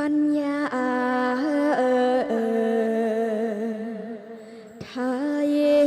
ปัญญาไทย